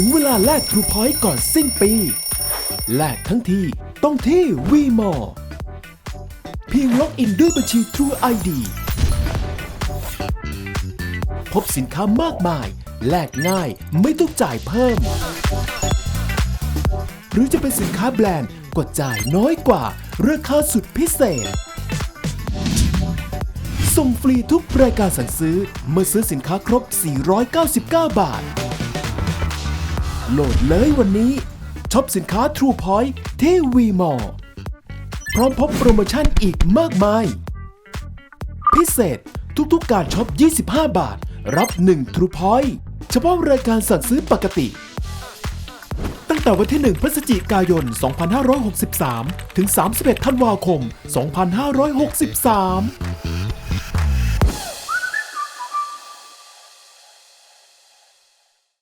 ถึงเวลาแลก True Point ก่อนสิ้นปี แลกทั้งทีต้องที่ v m o เพียงล็อกอินด้วยบัญชี True ID พบสินค้ามากมาย แลกง่ายไม่ต้องจ่ายเพิ่ม หรือจะเป็นสินค้าแบรนด์ก็จ่ายน้อยกว่าราคาสุดพิเศษ ส่งฟรีทุกรายการสั่งซื้อเมื่อซื้อสินค้าครบ 499 บาท โหลดเลยวันนี้ช็อปสินค้า True Point ที่ v m a l l พร้อมพบโปรโมชั่นอีกมากมาย พิเศษทุกๆการช็อป 25 บาท รับ 1 True Point เฉพาะรายการสั่งซื้อปกติ ตั้งแต่วันที่ 1 พฤศจิกายน 2563 ถึง 31 ธันวาคม 2563